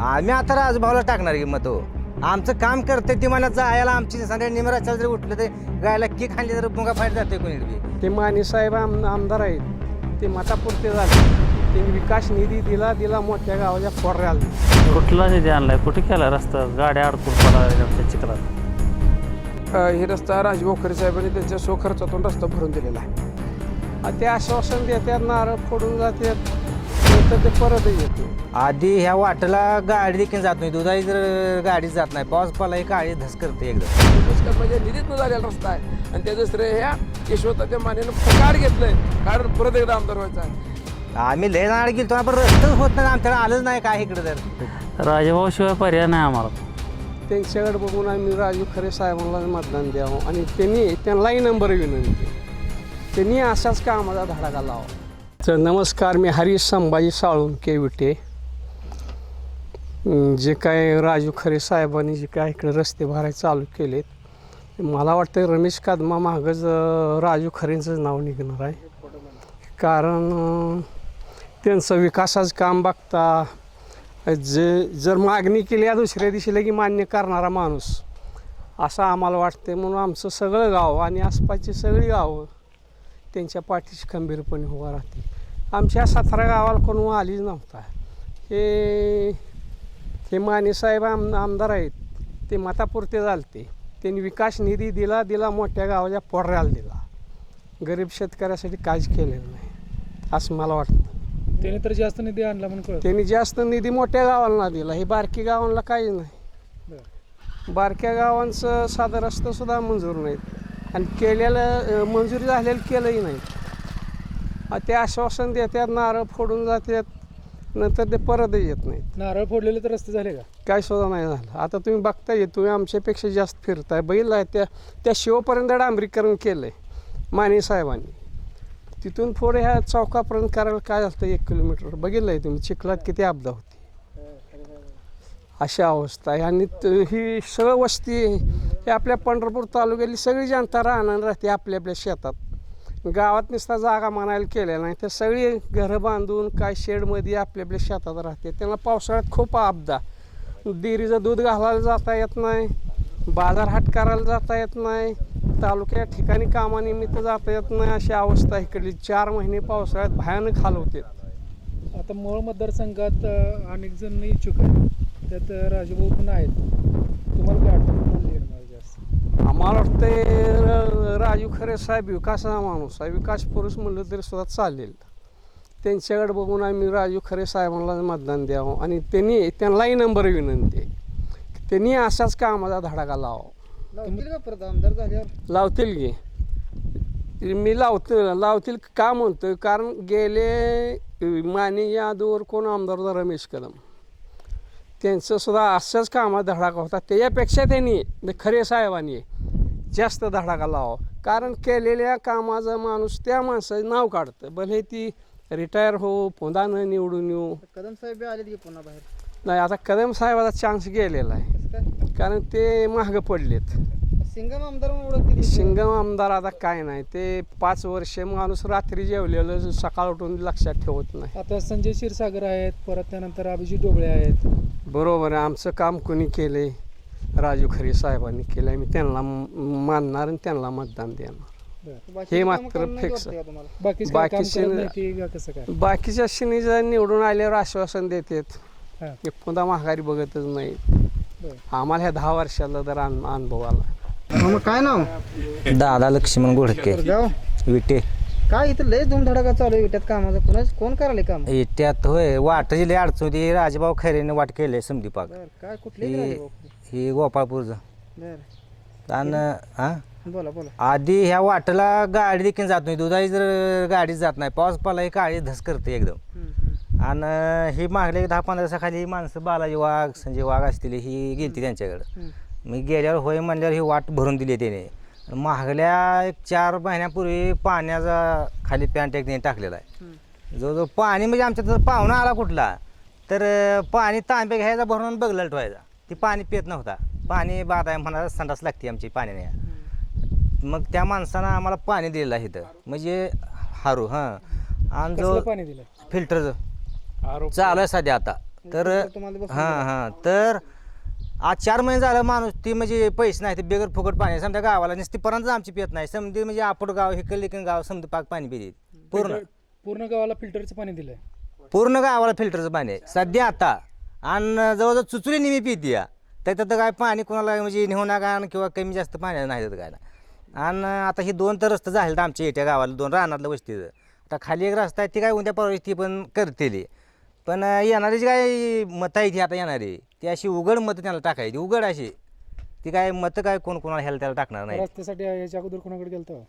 आम्ही आता राजभाऊला टाकणार की मत. हो आमचं काम करते ती मला जायला आमची संध्या निमराच्या जरी उठलं तर गायला की खाल्ली तर मुंगा फाईट जाते कोणी बी. ते माने साहेब आम आमदार आहेत. ते मतापुरते झाले. त्यांनी विकास निधी दिला दिला मोठ्या गावाच्या फोर्याला कुठला निधी आणलाय? कुठे केला रस्ता? गाड्या अडकून पडा चित्रात. हे रस्ता राजभाऊ खरे साहेबांनी त्यांच्या स्वखर्चातून रस्ता भरून दिलेला आहे. ते आश्वासन देतात नारळ फोडून जातात. नंतर ते परत येते. आधी ह्या वाटेला गाडी देखील जात नाही. दुधाई जर गाडी जात नाही पाऊस ही गाडी धस करते एकदम पुष्कळ म्हणजे निधीतनं झालेला रस्ता आहे. आणि त्याचं श्रेय ह्या यशवंताच्या मानेनं फुकाड घेतलंय. कारण परत एकदा आमदार व्हायचा आहे. आम्ही लय नाड गेलो पण रस्तच होत नाही आमच्याला आलंच नाही काय इकडे तर. राजभाऊ शिवाय पर्याय नाही आम्हाला. त्यांच्याकडे बघून आम्ही राजू खरे साहेबांना मतदान द्यावं. आणि त्यांनी त्यांनाही नंबर विनंती. त्यांनी अशाच कामाचा धडाका लावा तर नमस्कार मी हरीश संभाजी साळून केविटे. जे काय राजू खरे साहेबांनी जे काय इकडे रस्ते भरायला चालू केलेत मला वाटतं रमेश कादमा मागच राजू खरेंचंच नाव निघणार आहे. कारण त्यांचं विकासाचं काम बघता जे जर मागणी केली या दुसऱ्या दिवशी की मान्य करणारा माणूस असं आम्हाला वाटते म्हणून आमचं सगळं गाव आणि आसपासची सगळी गावं त्यांच्या पाठीशी खंबीरपणे उभा राहतील. आमच्या सतरा गावाला कोण आलीच नव्हता. हे हे मानेसाहेब आम आमदार आहेत ते मतापुरते झालते. त्यांनी विकास निधी दिला दिला मोठ्या गावाच्या पोर्याला दिला. गरीब शेतकऱ्यासाठी काहीच केलेलं नाही असं मला वाटतं. त्याने तर जास्त निधी आणला म्हणून त्यांनी जास्त निधी मोठ्या गावांना दिला हे बारकी गावांना काहीच नाही. बारक्या गावांचं साधं रस्ता सुद्धा मंजूर नाहीत. आणि केलेलं मंजुरी झालेलं केलंही नाही ते आश्वासन देतात नारळ फोडून जातात नंतर ते परतही येत नाहीत. नारळ फोडलेले तर रस्ते झाले का? काय सुद्धा नाही झालं. आता तुम्ही बघताय तुम्ही आमच्यापेक्षा जास्त फिरताय. बैल आहे त्या त्या शिवपर्यंत डांबरीकरण केलं आहे माने साहेबांनी. तिथून पुढे ह्या चौकापर्यंत करायला काय झालं एक किलोमीटर. बघितलं आहे तुम्ही चिखलात किती अपदा होती. अशी अवस्था आहे. आणि त- ही सगळं वस्ती ही आपल्या पंढरपूर तालुक्यातली सगळी जनता राहणार राहते आपल्या आपल्या शेतात. गावात नुसता जागा म्हणायला केल्या नाही. तर सगळी घरं बांधून काय शेडमध्ये आपल्या आपल्या शेतात राहते. त्यांना पावसाळ्यात खूप आपदा. डेअरीचं दूध घालायला जाता येत नाही. बाजार हाट करायला जाता येत नाही. तालुक्या ठिकाणी कामानिमित्त जाता येत नाही. अशी अवस्था इकडली. चार महिने पावसाळ्यात भयानक हाल होते. आता मूळ मतदारसंघात अनेक जण इच्छुक आहेत. त्यात राजभाऊ पण आहेत. तुम्हाला काय वाटतं कोणाला lead मिळेल जास्त आम्हाला वाटते राजू खरे साहेब विकासाचा माणूस आहे विकास पुरुष म्हणलं तरी सुद्धा चालेल त्यांच्याकडे बघून आम्ही राजू खरे साहेबांना मतदान द्यावं आणि त्यांनी त्यांनाही नंबर विनंती आहे. त्यांनी अशाच कामाचा धडाका लावा लावतील का की मी लावतो लावतील का म्हणतोय कारण गेले माने यादववर कोण आमदार रमेश कदम त्यांचं सुद्धा असंच कामात धडाका होता. त्याच्यापेक्षा त्यांनी खरे साहेबांनी जास्त धडाका लावा. कारण केलेल्या कामाचा माणूस त्या माणसाचं नाव काढतं. भले ती रिटायर हो पुन्हा निवडून येऊ. कदम साहेब बी आलेत की पुन्हा बाहेर? नाही आता कदम साहेबाचा चान्स गेलेला आहे. कारण ते मागं पडलेत. सिंगम आमदार शिंगम आमदार आता काय नाही. ते पाच वर्ष माणूस रात्री जेवलेलं सकाळ उठून लक्षात ठेवत नाही. आता संजय क्षीरसागर आहेत परत त्यानंतर अभिजित डोबळे आहेत. बरोबर आहे. आमचं काम कोणी केले राजू खरे साहेबांनी केलं मी त्यांना मानणार आणि त्यांना मतदान देणार. हे मात्र. तुम्हाला? बाकीचे बाकीच्या शिनी जर निवडून आल्यावर आश्वासन देतात. हां. ते पुन्हा माघारी बघतच नाही. आम्हाला ह्या दहा वर्षाला तर अन- अनुभव आला. मग काय नाव? दादा लक्ष्मण घोडके. गाव? विटे. काय इथं लय धुमधडाका चालू आहे विट्यात कामाचं. कोणाच कोण करायला काम? त्यात होय वाटाची लय अडचण होती. राजभाऊ खैरेने वाट केले संदीपाक. बर काय कुठले ही ही गोपाळपूरचं. बर. आणि हा? बोला बोला. आधी ह्या वाटेला गाडी देखील जात नाही दुधाई जर गाडी जात नाही. पाऊस पडला ही गाडी धस करते एकदम. हम्म, हम्म. आणि ही मागले दहा पंधरा दिवसाखाली ही माणसं बालाजी वाघ संजय वाघ असतील ही गेलती त्यांच्याकडं. हम्म. मी गेल्यावर होय म्हणल्यावर ही वाट भरून दिली त्याने. मागल्या एक चार महिन्यापूर्वी पाण्याचा खाली पॅन्ट एक त्याने टाकलेला आहे. जवळजवळ पाणी म्हणजे आमच्या तर पाहुणा आला कुठला तर पाणी तांबे घ्यायचा भरून बगला ठेवायचा. ती पाणी पित नव्हता. पाणी बाद आहे म्हणा संडास लागते आमची पाण्याने. मग त्या माणसानं आम्हाला पाणी दिलेलं आहे इथं. म्हणजे हारू हां. आणि जो पाणी दिलं फिल्टरचं. चालू आहे सध्या आता. तर हां हां. तर आज चार महिने झालं माणूस ती म्हणजे पैसे नाही ते बेगर फुकट पाणी समजा गावाला नुसती पर्यंत आमची पित नाही. समधी म्हणजे आपट गाव हे कल्लिकन गाव समधी पाक पाणी पिते पूर्ण. पूर्ण गावाला फिल्टरचं पाणी दिलंय. पूर्ण गावाला फिल्टरचं पाणी आहे. सध्या आता. आणि जवळजवळ चुचुरी निमी पिते या. त्याच्यात तर काय पाणी कोणाला म्हणजे नेऊ नका आणि किंवा कमी जास्त पाणी नाही देत काय ना आणि आता ही दोन तर रस्ते झाले आमच्या येत्या गावाला दोन रानातलं वस्तीचं. आता खाली एक रस्ता आहे ती काय उद्या परवा ती पण करतेली. पण येणारी जी काय मतं आहे ती आता येणारी. ती अशी उघड मतं त्यांना टाकायची उघड अशी. ती काय मतं काय कोण कोणाला ह्याला त्याला टाकणार नाही. रस्त्यासाठी याच्या अगोदर कोणाकडे गेलतो?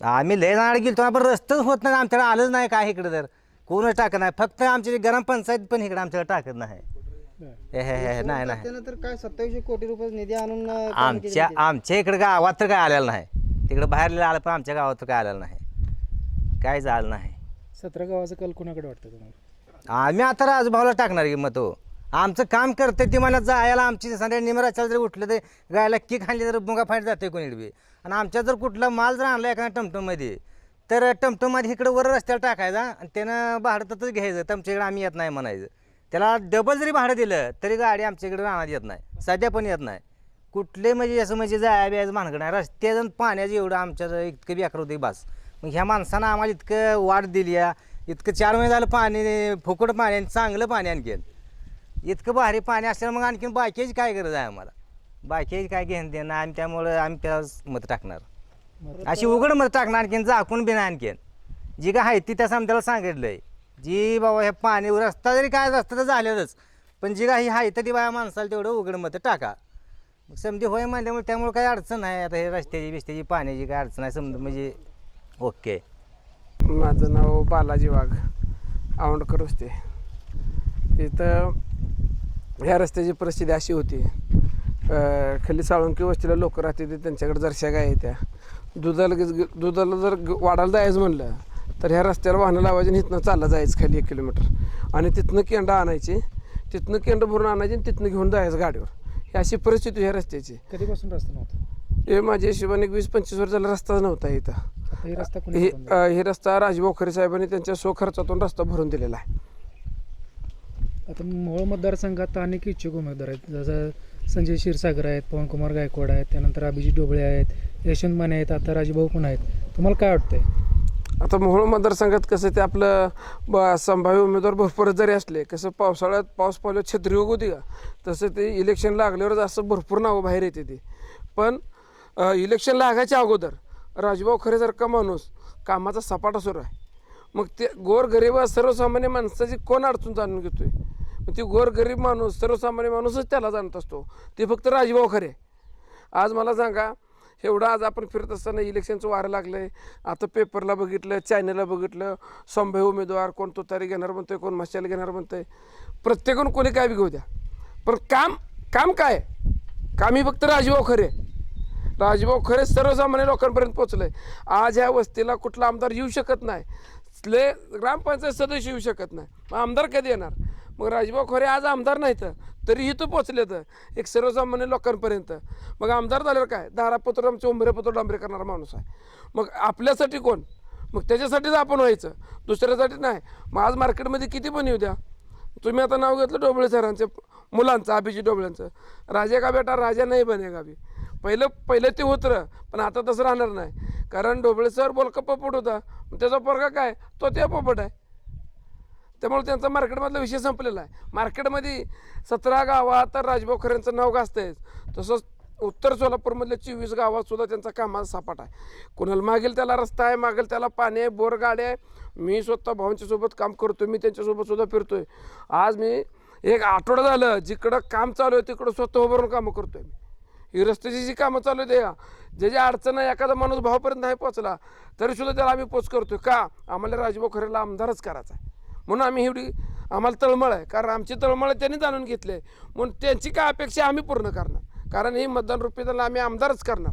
आम्ही लय जाणार गेलो पण रस्ताच होत नाही आमच्याकडे आलंच नाही काय इकडे तर. कोणच टाकत नाही फक्त आमची गरम पंचायत पण इकडे आमच्याकडे टाकत नाही. हे हे हे नाही नाही. काय सत्तावीसशे कोटी रुपये निधी आणून अं, काम केलेलं आमच्या. आमच्या इकडे गावात तर काय आलेलं नाही. तिकडे बाहेर आलं पण आमच्या गावात तर काय आलेलं नाही. काय झालं नाही. सतरा गावाचा कल कोणाकडे वाटतं तुम्हाला? आम्ही आता राजभाऊला टाकणार की मग तो आमचं काम करते ते मला जायला आमची संध्या निमराच्या जर उठलं तर गायला किक खाल्ली तर मुंगा फाट जाते कोणी बी. आणि आमच्या जर कुठला माल जर आणला एखादा टमटममध्ये तर टमटममध्ये इकडं वर रस्त्याला टाकायचा आणि त्यानं भाडं घ्यायचं. तुमच्याकडे आम्ही येत नाही म्हणायचं. त्याला डबल जरी भाडं दिलं तरी गाडी आमच्या इकडे राहण्यात येत नाही. सध्या पण येत नाही. कुठले म्हणजे असं म्हणजे जाया बियाचं भानगड नाही. रस्त्याचं पाण्याचं एवढं आमच्या इतकं बेकार होते बास. बस मग ह्या माणसानं आम्हाला इतकं वाढ दिली आहे इतकं चार महिने झालं पाणी फुकट पाणी आणि चांगलं पाणी आणखीन. इतकं भारी पाणी असल्यानं मग आणखीन बाकीची काय गरज आहे आम्हाला? बाकीची काय घेणं देणं आणि त्यामुळं आम्ही त्याला मत टाकणार. अशी उघड मत टाकणार आणखीन झाकून बी नाही आणखीन. जी काय आहे ती त्या त्याला सांगितलं आहे जी बाबा हे पाणी रस्ता जरी काय रस्ता तर झालेलंच पण जी काही आहे तर ती बाया माणसाला तेवढं उघड मत टाका. मग समधी होय म्हणल्यामुळे त्यामुळे काही अडचण नाही. आता हे रस्त्याची बिस्त्याची पाण्याची काय अडचण आहे समजा म्हणजे ओके. माझं नाव बालाजी वाघ आवंडकर रस्ते. इथं ह्या रस्त्याची परिस्थिती अशी होती. खाली साळुंकी वस्तीला लोक राहते ते त्यांच्याकडे जरशा गाय येत्या दुधाला दुधाला जर वाढायला जायचं म्हणलं तर ह्या रस्त्याला वाहनं लावायची आणि इथनं चाललं जायचं खाली एक किलोमीटर. आणि तिथनं केंडा आणायची तिथनं केंड भरून आणायची आणि तिथनं घेऊन जायचं गाडीवर. ही अशी परिस्थिती ह्या रस्त्याची. कधीपासून रस्ता नव्हता? हे माझ्या हिशोबाने एक वीस पंचवीस वर्ष झाला रस्ताच नव्हता इथं. हे रस्ता हे रस्ता राजभाऊ खरे साहेबांनी त्यांच्या स्वखर्चातून रस्ता भरून दिलेला आहे. आता मोहोळ मतदारसंघात अनेक इच्छुक उमेदवार आहेत. जसं संजय क्षीरसागर आहेत पवनकुमार गायकवाड आहेत त्यानंतर अभिजित डोबळे आहेत यशवंत माने आहेत आता राजभाऊ पण आहेत. तुम्हाला काय वाटतंय? आता मोहोळ मतदारसंघात कसं ते आपलं ब संभाव्य उमेदवार भरपूर जरी असले कसं पावसाळ्यात पाऊस पडल्यावर छत्री होती का? तसं ते इलेक्शन लागल्यावरच असं भरपूर नावं बाहेर येते ते. पण अ, इलेक्शन लागायच्या अगोदर राजभाऊ खर जर का माणूस कामाचा सपाटा सुरू आहे मग ते गोरगरीब सर्वसामान्य माणसाची कोण अडचण जाणून घेतोय? मग ती गोरगरीब माणूस सर्वसामान्य माणूसच त्याला जाणत असतो. ते फक्त राजभाऊ खरे आज मला सांगा एवढं आज आपण फिरत असताना इलेक्शनचं वारं लागलं आहे आता पेपरला बघितलं चॅनलला बघितलं संभय उमेदवार कोण तुतारी घेणार म्हणतोय कोण मशाल घेणार म्हणतोय. प्रत्येकानं कोणी काय बी घेऊ द्या. पण काम काम काय? आहे? काम ही फक्त राजभाऊ खरे राजभाऊ खरे सर्वसामान्य लोकांपर्यंत पोचलंय आज ह्या वस्तीला कुठला आमदार येऊ शकत नाही. ले ग्रामपंचायत सदस्य येऊ शकत नाही. मग आमदार कधी येणार? मग राजभाऊ खरे आज आमदार नाहीत तरीही तो पोचले तर एक सर्वसामान्य लोकांपर्यंत. मग आमदार झाल्यावर काय? दारापत्र आमचे उंबरेपत्र डांबरे करणारा माणूस आहे. मग आपल्यासाठी कोण? मग त्याच्यासाठीच आपण व्हायचं. दुसऱ्यासाठी नाही. मग आज मार्केटमध्ये किती पण येऊ द्या. तुम्ही आता नाव घेतलं डोबळे सरांचे मुलांचं अभिजित डोबळ्यांचं. राजा का बेटा राजा नाही बने गावी. पहिलं पहिलं ते होतं पण आता तसं राहणार नाही. कारण डोबळे सर बोलकप्पा पोपट होता. त्याचा पोरगा काय? तो त्या पोपट आहे. त्यामुळे त्यांचा मार्केटमधला विषय संपलेला आहे. मार्केटमध्ये सतरा गावात तर राजभाऊ खरेंचं नाव गाजतंय. तसंच उत्तर सोलापूरमधल्या चोवीस गावात सुद्धा त्यांचा कामाचा सापाट आहे. कोणाला मागेल त्याला रस्ता आहे मागेल त्याला पाणी आहे बोर आहे. मी स्वतः भावांच्यासोबत काम करतो मी त्यांच्यासोबतसुद्धा फिरतो आहे आज मी एक आठवडा झालं जिकडं काम चालू आहे तिकडं स्वतः उभारून कामं करतो मी. ही रस्त्याची जी कामं चालू आहेत या जे अडचण आहे एखादा माणूस भावापर्यंत नाही पोचला तरीसुद्धा त्याला आम्ही पोच करतोय. का? आम्हाला राजभाऊ खरेला आमदारच करायचा आहे. म्हणून आम्ही एवढी आम्हाला तळमळ आहे. कारण आमची तळमळ त्यांनी जाणून घेतली आहे. म्हणून त्यांची काय अपेक्षा आम्ही पूर्ण करणार. कारण ही मतदान रुपये आम्ही आमदारच करणार.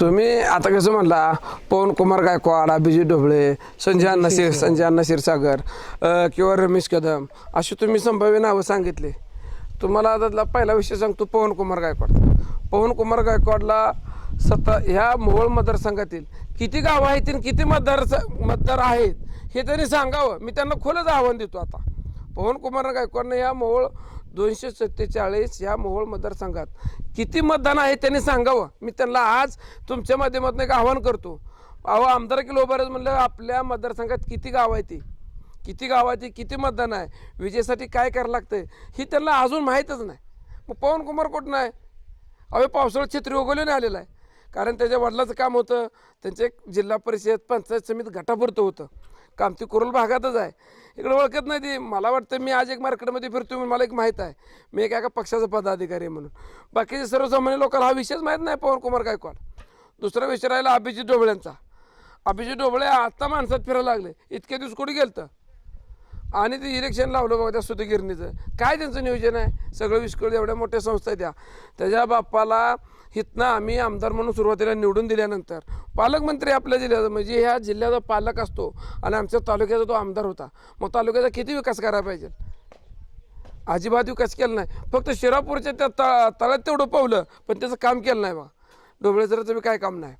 तुम्ही आता कसं म्हणला पवन कुमार गायकवाड अभिजित ढोबळे संजय अण्णा क्षीर संजय अण्णा क्षीरसागर अ, किंवा रमेश कदम अशी तुम्ही संभाव्य नावं सांगितले. तुम्हाला आता पहिला विषय सांगतो पवन कुमार गायकवाड पवन कुमार गायकवाडला सत्ता ह्या मोहोळ मतदारसंघातील किती गावं आहेत किती मतदार मतदार आहेत? हे त्यांनी सांगावं. मी त्यांना खुलंच आव्हान देतो आता. पवन कुमार गायकवाडनं या मोहोळ दोनशे सत्तेचाळीस या मोहोळ मतदारसंघात किती मतदान आहे त्यांनी सांगावं. मी त्यांना आज तुमच्या माध्यमातून एक आवाहन करतो. अहो आमदार किलो उभारच म्हणलं आपल्या मतदारसंघात किती गाव आहे ती? किती गावा आहे ती? किती मतदान आहे? विजेसाठी काय करायला लागतंय? ही त्यांना अजून माहीतच नाही. मग पवन कुमार कुठं आहे? अहो पावसाळ्यात छत्री उगवल्याने आलेला आहे. कारण त्याच्या वडिलाचं काम होतं. त्यांचे एक जिल्हा परिषद पंचायत समिती गटापुरतं होतं. काम ती कुरुल भागातच आहे. इकडे ओळखत नाही ती. मला वाटतं मी आज एक मार्केटमध्ये फिरतो म्हणून मला एक माहीत आहे. मी एक एका पक्षाचा पदाधिकारी आहे म्हणून. बाकीचे सर्वसामान्य लोकांना हा विषयच माहीत नाही पवनकुमार गायकवाड. दुसरा विषय राहिला अभिजित डोबळ्यांचा अभिजित डोबळे आत्ता माणसात फिरायला लागले. इतके दिवस कुठे गेलतं? आणि ते इलेक्शन लावलं बघा त्या सुतगिरणीचं काय त्यांचं नियोजन आहे? सगळं विस्कळ एवढ्या मोठ्या संस्था आहेत त्या. त्याच्या बाप्पाला हितनं आम्ही आमदार म्हणून सुरुवातीला निवडून दिल्यानंतर पालकमंत्री आपल्या जिल्ह्याचा म्हणजे ह्या जिल्ह्याचा पालक असतो आणि आमच्या तालुक्याचा तो आमदार होता. मग तालुक्याचा किती विकास करायला पाहिजे? अजिबात विकास केला नाही. फक्त शिरापूरच्या त्या तळा तळ्यात तेवढं पावलं पण त्याचं काम केलं नाही बा डोबळेसराचं बी काय काम नाही.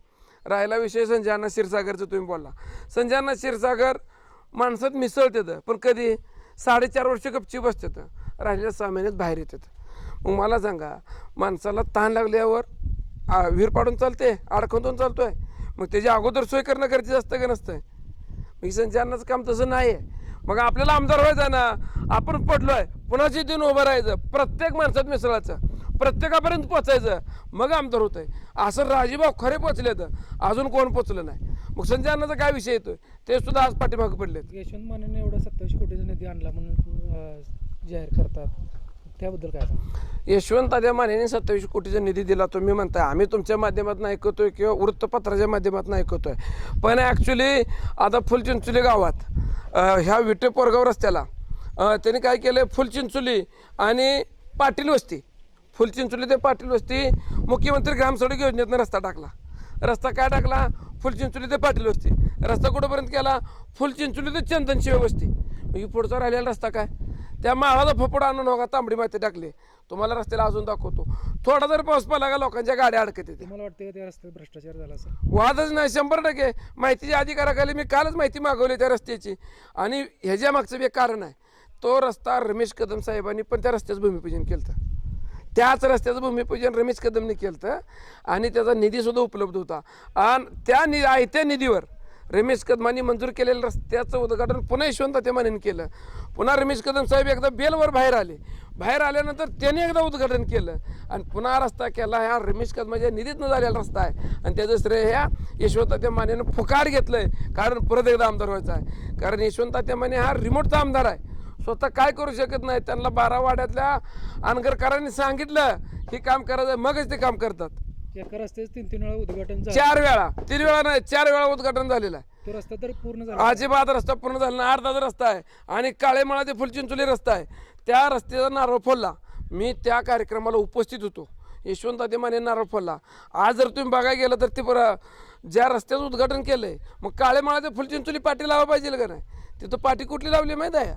राहिला विषय संजयाना क्षीरसागरचं तुम्ही बोलला. संजयाना क्षीरसागर माणसात मिसळतात पण कधी साडेचार वर्ष गपची बसतात. राहिलेल्या सहा महिन्यात बाहेर येतात. मग मला सांगा माणसाला ताण लागल्यावर विहीर पाडून चालते अडखंतून आहे मग त्याच्या अगोदर सोय करणं गरजेचं असतं का नसतं? मग संचारणाचं काम तसं नाही आहे मग आपल्याला आमदार व्हायचं ना आपण पडलो आहे पुन्हाची दिन उभं राहायचं? प्रत्येक माणसात मिसळायचं. प्रत्येकापर्यंत पोचायचं. मग आमदार होत आहे असं राजीभाऊ खरे पोचले तर अजून कोण पोचलं नाही. मग संजय अण्णाचा काय विषय येतोय? ते सुद्धा आज पाठीमागे पडलेत. यशवंत मानेने एवढा सत्तावीस कोटीचा निधी आणला म्हणून जाहीर करतात. त्याबद्दल काय सांगा यशवंत आद्या मानेने सत्तावीस कोटीचा निधी दिला तुम्ही म्हणताय. आम्ही तुमच्या माध्यमातून ऐकतोय किंवा वृत्तपत्राच्या माध्यमातून ऐकतोय. पण ॲक्च्युली आता फुलचिंचोली गावात ह्या विटे पोरगाव रस्त्याला त्यांनी काय केलं फुलचिंचोली आणि पाटील वस्ती. फुलचिंचोली ते पाटील वस्ती मुख्यमंत्री ग्रामसडक योजनेतनं रस्ता टाकला. रस्ता काय टाकला? फुलचिंचोली ते पाटील वस्ती. रस्ता कुठंपर्यंत केला फुलचिंचोली ते चंदन शिव वस्ती. मग ही पुढचा राहिलेला रस्ता काय? त्या माळाचा फपड आणून होगा तांबडी माती टाकली. तुम्हाला रस्त्याला अजून दाखवतो. थोडा जर पाऊस पडला का लोकांच्या गाड्या अडकत येते तुम्हाला वाटतं का त्या रस्त्यात भ्रष्टाचार झाला वादच नाही शंभर टक्के. माहितीच्या अधिकाराखाली मी कालच माहिती मागवली त्या रस्त्याची. आणि ह्याच्या मागचं एक कारण आहे. तो रस्ता रमेश कदम साहेबांनी पण त्या रस्त्याचं भूमिपूजन केलं त्याच रस्त्याचं भूमिपूजन रमेश कदमने केलं होतं आणि त्याचा निधीसुद्धा उपलब्ध होता. आणि त्या नि आयत्या निधीवर रमेश कदमांनी मंजूर केलेलं रस्त्याचं उद्घाटन पुन्हा यशवंत तेमानेन केलं. पुन्हा रमेश कदम साहेब एकदा बेलवर बाहेर आले. बाहेर आल्यानंतर त्याने एकदा उद्घाटन केलं. आणि पुन्हा रस्ता केला ह्या रमेश कदमाच्या निधीतनं झालेला रस्ता आहे. आणि त्याचं श्रेय ह्या यशवंत मानेनं फुकार आहे कारण परत एकदा आमदार व्हायचा आहे. कारण यशवंत माने हा रिमोटचा आमदार आहे. स्वतः काय करू शकत नाही. त्यांना बारा वाड्यातल्या अनगरकरांनी सांगितलं हे काम करायचं मगच ते काम करतात. एका रस्त्याचं तीन तीन वेळा उद्घाटन झालं. चार वेळा तीन वेळा नाही चार वेळा उद्घाटन झालेलं आहे. तो रस्ता तर पूर्ण झाला. अजिबात रस्ता पूर्ण झाला नाही अर्धाचा रस्ता आहे आणि काळेमाळा ते फुलचिंचोली रस्ता आहे. त्या रस्त्याचा नारळ फोडला. मी त्या कार्यक्रमाला उपस्थित होतो. यशवंत माने नारळ फोडला. आज जर तुम्ही बघायला गेलं तर ते बरं ज्या रस्त्याचं उद्घाटन केलं आहे मग काळेमाळा ते फुलचिंचोली पाटी लावा पाहिजे का नाही? तिथं पाटी कुठली लावली माहीत आहे?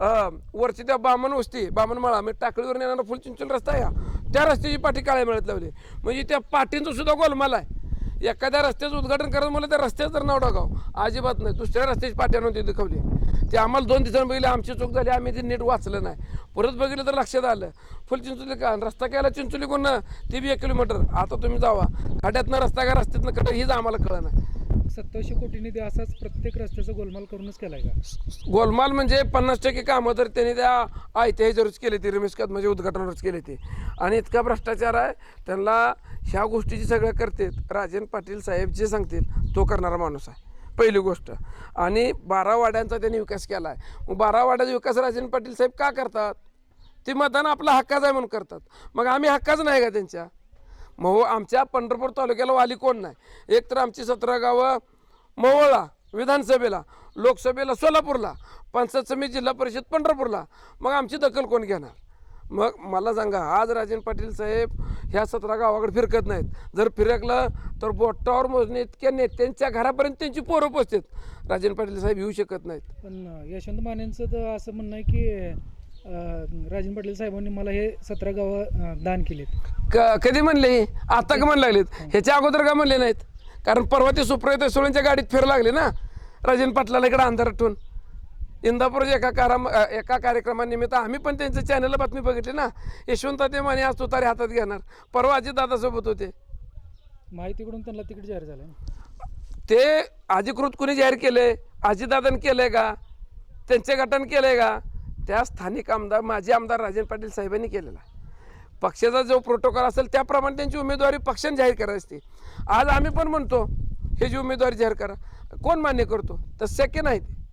वरची त्या बामण वस्ती बामणमाळा म्हणजे टाकळीवर नेणारा फुलचिंचोली रस्ता आहे हा. त्या रस्त्याची पाठी काळ्या मिळत लावली. म्हणजे त्या पाठींचं सुद्धा गोलमाल आहे. एखाद्या रस्त्याचं उद्घाटन करत मला त्या रस्त्याचं तर नाव टाकाव. अजिबात नाही. दुसऱ्या रस्त्याची पाठी ते दुखवली ते आम्हाला दोन दिवसांनी बघितले आमची चूक झाली आम्ही ते नीट वाचलं नाही. परत बघितलं तर लक्षात आलं. फुल चिंचोली का रस्ता केला चिंचोली कोण? ते बी एक किलोमीटर. आता तुम्ही जावा. खड्यातनं रस्ता का रस्त्यातनं खड्या हीच आम्हाला कळलं नाही सत्तावीसशे कोटी निधी असाच प्रत्येक रस्त्याचा गोलमाल करूनच केलाय का? गोलमाल म्हणजे पन्नास टक्के कामं तर त्यांनी त्या आयत्या ह्याच्यावरच केली ती रमेश म्हणजे उद्घाटनावरच केली ते. आणि इतका भ्रष्टाचार आहे त्यांना ह्या गोष्टीची सगळं करतात राजन पाटील साहेब जे सांगतील तो करणारा माणूस आहे पहिली गोष्ट. आणि बारा वाड्यांचा त्यांनी विकास केला आहे मग बारा वाड्याचा विकास राजन पाटील साहेब का करतात? ते मतदान आपला हक्काच आहे म्हणून करतात. मग आम्ही हक्काच नाही का त्यांच्या? महो आमच्या पंढरपूर तालुक्याला वाली कोण नाही. एक तर आमची सतरा गावं मवळा विधानसभेला लोकसभेला सोलापूरला पंचायत समिती जिल्हा परिषद पंढरपूरला. मग आमची दखल कोण घेणार? मग मला सांगा आज राजन पाटील साहेब ह्या सतरा गावाकडे फिरकत नाहीत. जर फिरकलं तर बोटावर मोजणे इतक्या नेत्यांच्या घरापर्यंत त्यांची पोरं पोचतात. राजन पाटील साहेब येऊ शकत नाहीत. पण यशवंत मानेंचं तर असं म्हणणं आहे की राजन पाटील साहेबांनी मला हे सतरा गावं दान केलेत. क कधी म्हणले हे? आता का म्हणू लागलेत? ह्याच्या अगोदर का म्हणले नाहीत? कारण परवा ते सुप्रयत सोळ्यांच्या गाडीत फिरू लागले ना राजन पाटलाला इकडे अंधारात ठेवून. इंदापूरच्या एका काराम अ, एका कार्यक्रमानिमित्त आम्ही पण त्यांच्या चॅनलला बातमी बघितली ना. यशवंत ते माने आज तुतारी हातात घेणार. परवा अजित दादासोबत होते माहितीकडून त्यांना तिकीट जाहीर झालं ते अधिकृत कुणी जाहीर केले अजितदादान केलंय का? त्यांच्या गटानं केलंय का? त्या स्थानिक आमदार माजी आमदार राजन पाटील साहेबांनी केलेला पक्षाचा जो प्रोटोकॉल असेल त्याप्रमाणे त्यांची उमेदवारी पक्षाने जाहीर करायची असते. आज आम्ही पण म्हणतो हे जी उमेदवारी जाहीर करा. कोण मान्य करतो? तर शक्य नाही ते.